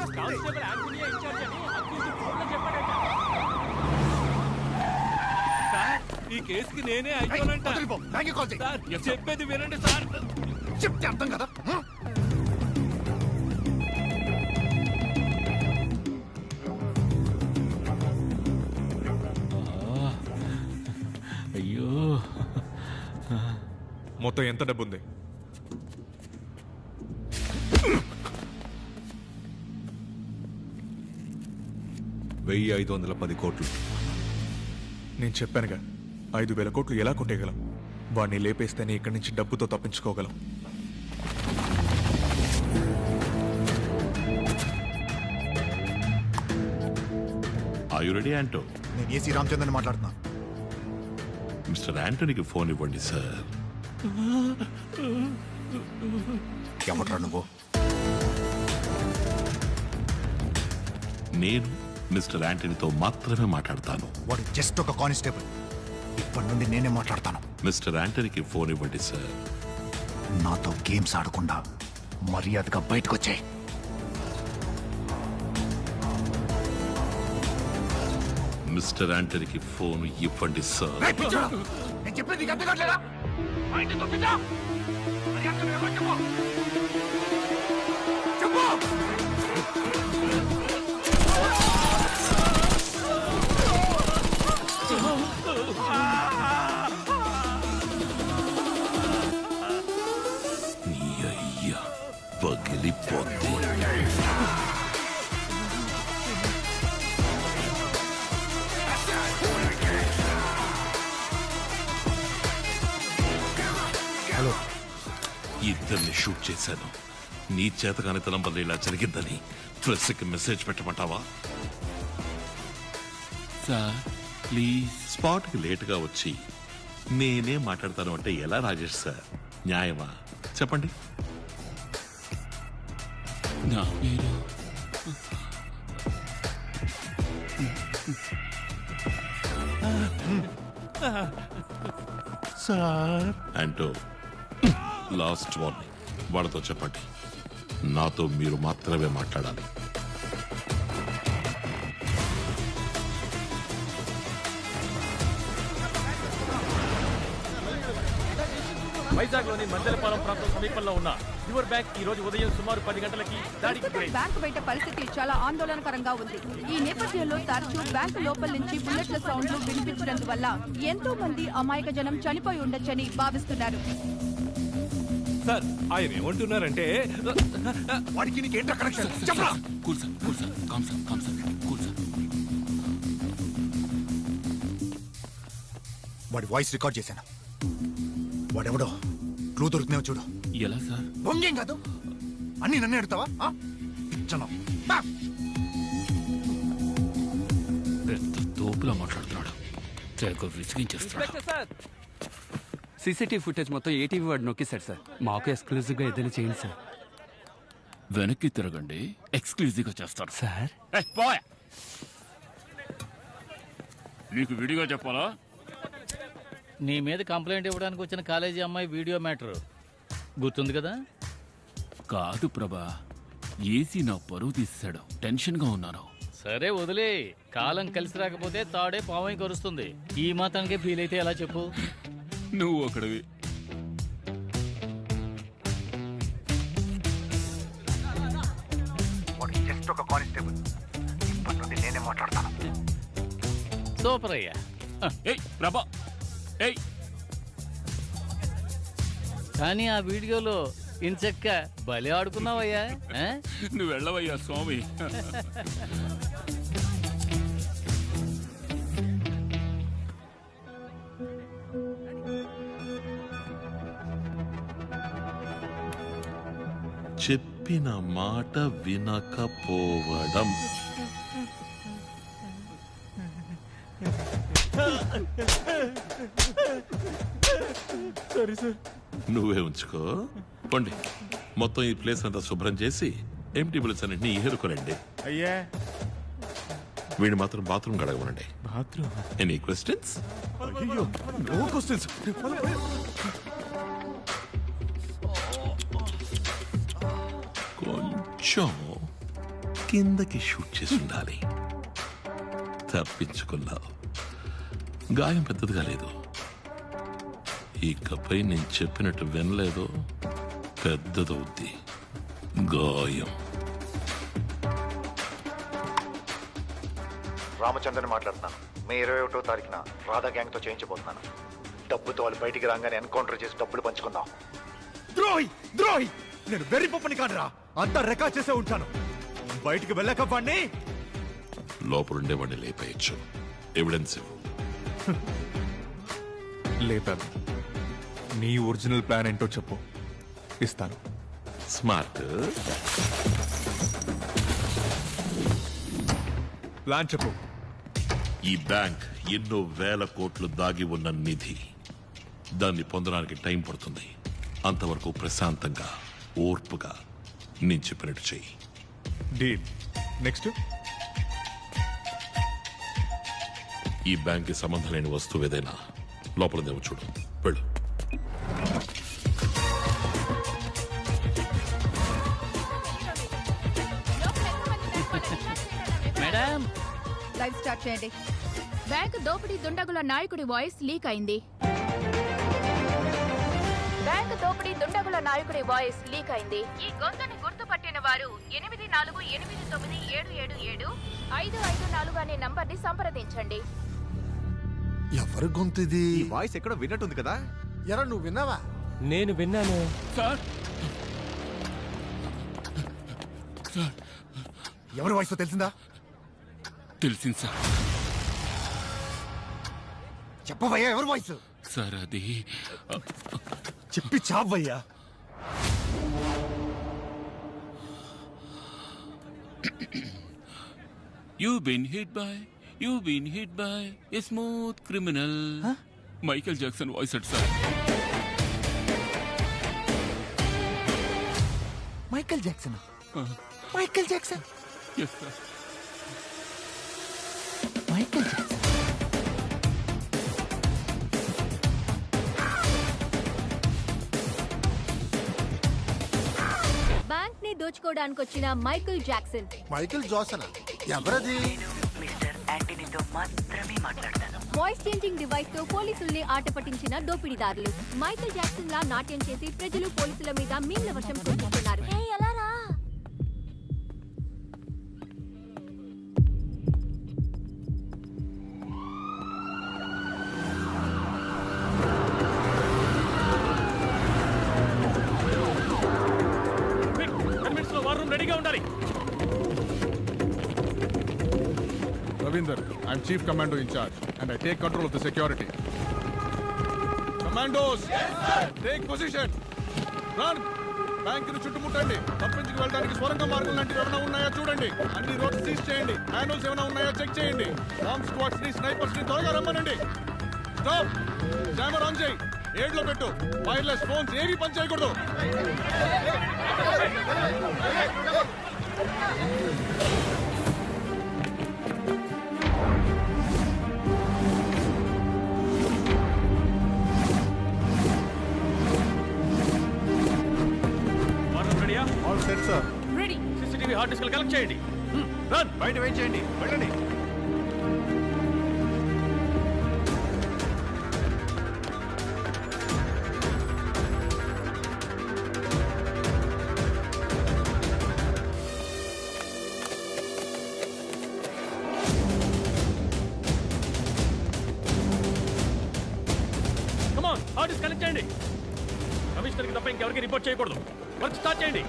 Sound వస్తుంది constable Antonia incharge అని accused ఫోన్లో చెప్పాడట. సార్ ఈ కేసుకి నేనే చెప్పేది వినండి సార్. చెప్తే అర్థం కదా? అయ్యో. మొత్తం ఎంత డబ్బు ఉంది వెయ్యి ఐదు వందల పది కోట్లు. నేను చెప్పానుగా ఐదు వేల కోట్లు ఎలా కొట్టేయగలం? వాడిని లేపేస్తేనే ఇక్కడి నుంచి డబ్బుతో తప్పించుకోగలం. యు రెడీ యాంటో నేను ఏసీ రామచంద్రని మాట్లాడుతున్నా. మిస్టర్ యాంటోనీకి ఫోన్ ఇవ్వండి సార్. ఎవట్రా నువ్వు? నేను మిస్టర్ యాంటనీతో మాత్రమే మాట్లాడతాను. వాడు జస్ట్ ఒక కానిస్టేబుల్. ఇప్పటి నుండి నేనే మాట్లాడతాను. మిస్టర్ యాంటనీకి ఫోన్ ఇవ్వండి సార్. నాతో గేమ్స్ ఆడకుండా మర్యాదగా బయటకు వచ్చాయి మిస్టర్ యాంటనీకి ఫోన్ ఇవ్వండి సార్. చెప్పేది నీకు హలో. ఇద్దరిని షూట్ చేశాను. నీ చేతకానితనం వల్ల ఇలా జరిగిందని ప్రెస్కి మెసేజ్ పెట్టమంటావా? Sir please. స్పాట్కి లేటుగా వచ్చి నేనే మాట్లాడతాను అంటే ఎలా రాజేష్ సార్? న్యాయమా? చెప్పండి. నా పేరు అంటూ లాస్ట్ వార్నింగ్ వాళ్ళతో చెప్పండి. నాతో మీరు మాత్రమే మాట్లాడాలి. వైజాగ్లోని మందలపాలెం ప్రాంతం సమీపంలో ఉన్న యువర్ బ్యాంక్ ఈ రోజు ఉదయం సుమారు పది గంటలకి దాడికి బ్యాంకు బయట పరిస్థితి చాలా ఆందోళనకరంగా ఉంది. ఈ నేపథ్యంలో తరచూ బ్యాంకు లోపల నుంచి బుల్లెట్ల సౌండ్లు ఎంతో మంది అమాయక జనం చనిపోయి ఉండొచ్చని భావిస్తున్నారు. సార్ ఆయన ఏమంటున్నారంటే వాడికి నీకేంట్రా కనెక్షన్ చెప్పరా? Cool sir cool sir calm sir calm sir cool sir. వాడి వాయిస్ రికార్డ్ చేశాను. వాడెవడో? క్లూ దొరుకుతున్నావు చూడు. ఎలా సార్? బొంగేం కాదు. అన్ని నన్నే? పిచ్చను బా. పెద్ద తోపులా మాట్లాడుతున్నాడు. తెగ విసిగించేస్తాడు సీసీటీవీ ఫుటేజ్ మొత్తం ఏటీవీ వాడు నొక్కేశాడు సార్. మాకు ఎక్స్క్లూజివ్గా ఏదైనా చేయండి సార్. వెనక్కి తిరగండి. ఎక్స్క్లూజివ్గా చేస్తారు సార్. నీకు విడిగా చెప్పాలా? నీ మీద కంప్లైంట్ ఇవ్వడానికి వచ్చిన కాలేజీ అమ్మాయి వీడియో మ్యాటర్. గుర్తుంది కదా? కాదు ప్రభా ఏసీ నా పరువు తీసాడు టెన్షన్గా ఉన్నాను. సరే వదిలే. కాలం కలిసి రాకపోతే తాడే పావై కరుస్తుంది. ఈ మాత్రానికే ఫీల్ అయితే ఎలా చెప్పు? నువ్వు ఒకడివి వాడు జస్ట్ ఒక కానిస్టేబుల్. ఇప్పటి నుండి నేనే మాట్లాడతాను. సూపర్ అయ్యా ఏయ్ ప్రభా. ఏయ్. కానీ ఆ వీడియోలో ఇంచక్క బలి ఆడుకున్నావయ్యా ఆ? నువ్వు వెళ్ళవయ్యా స్వామి. చెప్పిన మాట వినకపోవడం. నువ్వే ఉంచుకో. పండి. మొత్తం ఈ ప్లేస్ అంతా శుభ్రం చేసి ఎంటీ బిల్స్ అన్నింటినీ ఏరుకోరండి అయ్యా. వీడిని మాత్రం బాత్రూమ్ గడగమనండి బాత్రూమ్? ఎనీ క్వశ్చన్స్ అయ్యో నో క్వశ్చన్స్ కొంచెం కిందకి షూట్ చేసి ఉండాలి. తప్పించుకున్నావు. గాయం పెద్దదిగా లేదు. ఇకపై నేను చెప్పినట్టు వినలేదు. పెద్దదవుద్ది. గాయం. రామచంద్రని మాట్లాడుతున్నాను. మే ఇరవై ఒకటో తారీఖున రాధా గ్యాంగ్తో చేయించబోతున్నాను. డబ్బుతో వాళ్ళు బయటికి రాగానే ఎన్కౌంటర్ చేసి డబ్బులు పంచుకుందాం. ద్రోహి! ద్రోహి! నేను వెర్రి పప్పని కాదురా. అంతా రికార్డ్ చేసే ఉంటాను. బయటికి వెళ్ళాక వాడిని లోపలుండే వాడిని లేపేయచ్చు. ఎవిడెన్స్. లేపాను. నీ ఒరిజినల్ ప్లాన్ ఏంటో చెప్పు. ఇస్తాను. స్మార్ట్. ప్లాన్ చెప్పు. ఈ బ్యాంక్ ఎన్నో వేల కోట్లు దాగి ఉన్న నిధి. దాన్ని పొందడానికి టైం పడుతుంది. అంతవరకు ప్రశాంతంగా ఓర్పుగా నేను చెప్పినట్టు చెయ్యి. డీల్. నెక్స్ట్? ఈ బ్యాంక్కి సంబంధం లేని వస్తువు ఏదైనా లోపలదేమో చూడు. వెళ్ళు. స్టార్ట్ చేయండి. బ్యాంక్ దోపిడీ దుండగుల నాయకుడి వాయిస్ లీక్ అయింది. బ్యాంక్ దోపిడీ దుండగుల నాయకుడి వాయిస్ లీక్ అయింది. ఈ గొంతుని గుర్తుపట్టిన వారు ఎనిమిది నాలుగు ఎనిమిది తొమ్మిది ఏడు ఏడు ఏడు ఐదు ఐదు నాలుగు అనే నంబర్ని సంప్రదించండి. ఎవరి గొంతు ఇది వాయిస్ ఎక్కడో విన్నట్టుంది కదా? ఎరా నువ్వు విన్నావా? నేను విన్నాను. సార్! ఎవరి వాయిస్ తెలిసిందా? తెలిసింది సార్. చెప్పవయ్యా ఎవరి వాయిస్ సార్ అది చెప్పి చావయ్యా. You been hit by you been hit by a smooth criminal Michael Jackson voice at sir Michael Jackson Michael Jackson yes sir బ్యాంక్ని దోచుకోవడానికి వచ్చిన మైకిల్ జాక్సన్. Michael Jackson? ఎవరది? వాయిస్ చేంజింగ్ డివైస్తో పోలీసుల్ని ఆట పట్టించిన దోపిడీదారులు. మైకిల్ జాక్సన్ లా నాట్యం చేసి ప్రజలు పోలీసుల మీద మీమ్ల వర్షం కురిపిస్తున్నారు. I'm Chief Commando in charge, and I take control of the security. Commandos, take position. Run. బ్యాంకును చుట్టుముట్టండి తప్పించుకు వెళ్ళడానికి స్వరంగ మార్గం లాంటివి ఏమైనా ఉన్నాయా చూడండి అన్ని రోడ్స్ సీజ్ చేయండి మాన్యువల్స్ ఏమైనా ఉన్నాయా చెక్ చేయండి బాంబ్ స్క్వాడ్స్ని స్నైపర్స్ని త్వరగా రమ్మనండి స్టాప్ జామర్ ఆన్ చేయి ఏడ్లో పెట్టు వైర్లెస్ ఫోన్స్ ఏవి పని చేయకూడదు set sir ready CCTV hard disk collect చేయండి. రన్ బయట వెయిట్ చేయండి. వెళ్ళండి. హార్డ్ డిస్క్ కనెక్ట్ చేయండి. కమిషనర్కి తప్ప ఇంకెవరికి రిపోర్ట్ చేయకూడదు. వర్క్ స్టార్ట్ చేయండి.